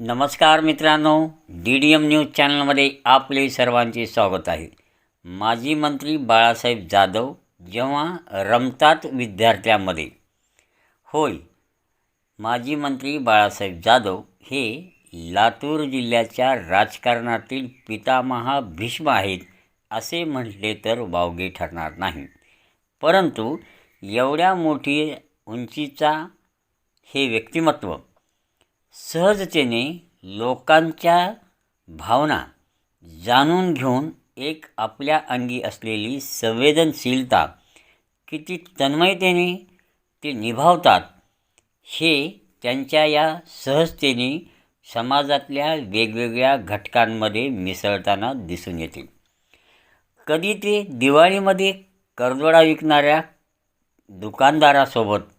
नमस्कार मित्रांनो D D M news चॅनलमध्ये आपले सर्वांचे स्वागत आहे. माजी मंत्री बाळासाहेब जाधव जेव्हा रमतात विद्यार्थ्यांमध्ये. होय माजी मंत्री बाळासाहेब जाधव हे लातूर जिल्ह्याच्या राजकारणातील पितामहा भीष्म आहेत असे म्हटले तर वावगे ठरणार नाही. परंतु एवढ्या मोठी उंचीचा हे व्यक्तिमत्व सहजतेने लोकांच्या भावना जाणून घेऊन एक आपल्या अंगी असलेली संवेदनशीलता किती तन्मयतेने ते निभावतात हे त्यांच्या या सहजतेने समाजातल्या वेगवेगळ्या घटकांमध्ये मिसळताना दिसून येते. कधी ते दिवाळीमध्ये करदोडा विकणाऱ्या दुकानदारासोबत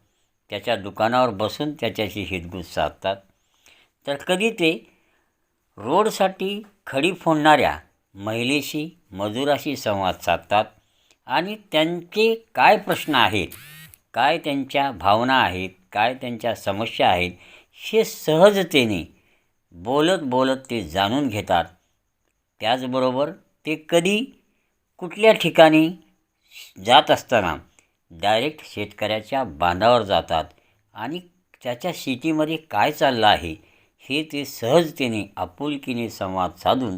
त्याच्या दुकानावर बसून त्याच्याशी हितगुज साधतात तर कधी ते रोडसाठी खडी फोडणाऱ्या महिलेशी मजुराशी संवाद साधतात आणि त्यांचे काय प्रश्न आहेत काय त्यांच्या भावना आहेत काय त्यांच्या समस्या आहेत हे सहजतेने बोलत बोलत ते जाणून घेतात. त्याचबरोबर ते कधी कुठल्या ठिकाणी जात असताना डायरेक्ट शेतकऱ्याच्या बांधावर जातात आणि त्याच्या शेतीमध्ये काय चाललं आहे हे ते सहजतेने आपुलकीने संवाद साधून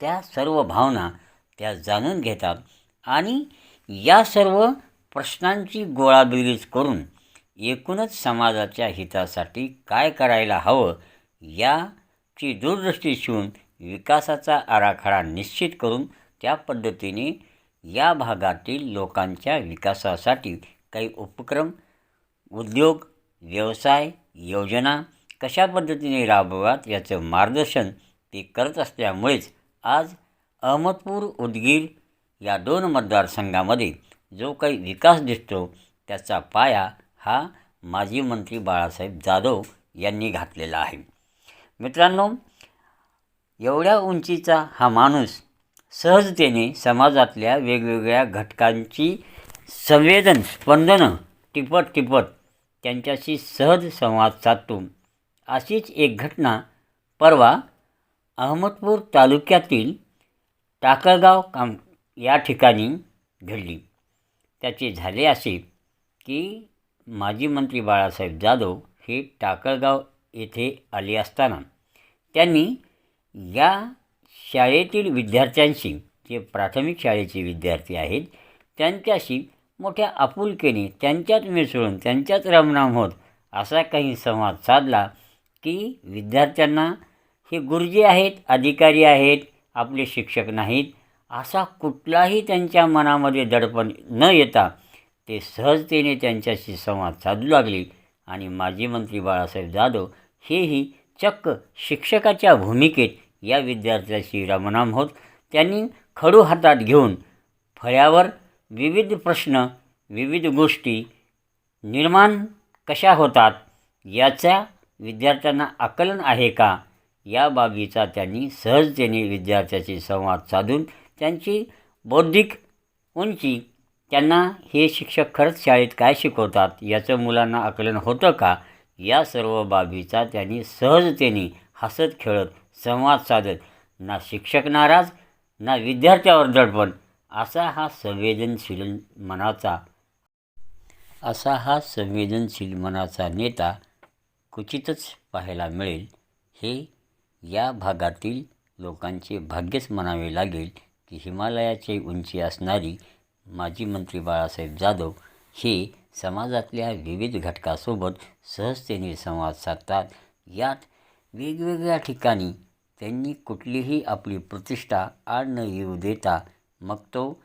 त्या सर्व भावना त्या जाणून घेतात आणि या सर्व प्रश्नांची गोळाबेरीज करून एकूणच समाजाच्या हितासाठी काय करायला हवं याची दूरदृष्टी शिवून विकासाचा आराखडा निश्चित करून त्या पद्धतीने या भागातील लोकांच्या विकासासाठी काही उपक्रम उद्योग व्यवसाय योजना कशा पद्धतीने राबवात याचं मार्गदर्शन ते करत असल्यामुळेच आज अहमदपूर उदगीर या दोन मतदारसंघामध्ये जो काही विकास दिसतो त्याचा पाया हा माजी मंत्री बाळासाहेब जाधव यांनी घातलेला आहे. मित्रांनो एवढ्या उंचीचा हा माणूस सहजतेने समाजातल्या वेगवेगळ्या घटकांची संवेदन स्पंदनं टिपत टिपत त्यांच्याशी सहज संवाद साधतो. अशीच एक घटना परवा अहमदपूर तालुक्यातील टाकळगाव काम या ठिकाणी घडली. त्याचे झाले असे की माजी मंत्री बाळासाहेब जाधव हे टाकळगाव येथे आले असताना त्यांनी या शाळेतील विद्यार्थ्यांशी जे प्राथमिक शाळेचे विद्यार्थी आहेत त्यांच्याशी मोठ्या आपुलकीने त्यांच्यात मिसळून त्यांच्यात रमणाम होत असा काही संवाद साधला की विद्यार्थ्यांना हे गुरुजी आहेत अधिकारी आहेत आपले शिक्षक नाहीत असा कुठलाही त्यांच्या मनामध्ये दडपण न येता ते सहजतेने त्यांच्याशी संवाद साधू लागले. आणि माजी मंत्री बाळासाहेब जाधव हेही चक्क शिक्षकाच्या भूमिकेत या विद्यार्थ्याशी रमणाम होत. त्यांनी खडू हातात घेऊन फळ्यावर विविध प्रश्न विविध गोष्टी निर्माण कशा होतात याचा विद्यार्थ्यांना आकलन आहे का? या बाबीचा त्यांनी सहजतेने विद्यार्थ्याशी संवाद साधून त्यांची बौद्धिक उंची त्यांना हे शिक्षक खरंच शाळेत काय शिकवतात याचं मुलांना आकलन होतं का? या सर्व बाबीचा त्यांनी सहजतेने हसत खेळत संवाद साधत ना शिक्षक नाराज ना विद्यार्थ्यावर दडपण असा हा संवेदनशील मनाचा असा हा संवेदनशील मनाचा नेता क्वचितच पाहायला मिळेल. हे या भागातील लोकांचे भाग्यच म्हणावे लागेल की हिमालयाची उंची असणारी माजी मंत्री बाळासाहेब जाधव हे समाजातल्या विविध घटकासोबत सहजतेने संवाद साधतात. यात वेगवेगळ्या ठिकाणी त्यांनी कुठलीही आपली प्रतिष्ठा आड न येऊ देता मग तो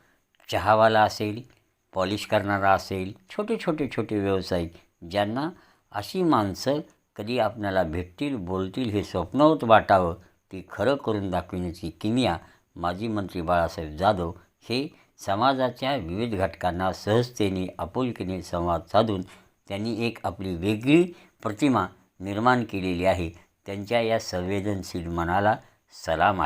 चहावाला असेल पॉलिश करणारा असेल छोटे छोटे छोटे व्यावसायिक ज्यांना अशी माणसं कधी आपल्याला भेटतील बोलतील हे स्वप्नवत वाटावं ती खरं करून दाखविण्याची किमिया माजी मंत्री बाळासाहेब जाधव हे समाजाच्या विविध घटकांना सहजतेने आपुलकीने संवाद साधून त्यांनी एक आपली वेगळी प्रतिमा निर्माण केलेली आहे. त्यांच्या या संवेदनशील मनाला सलाम आहे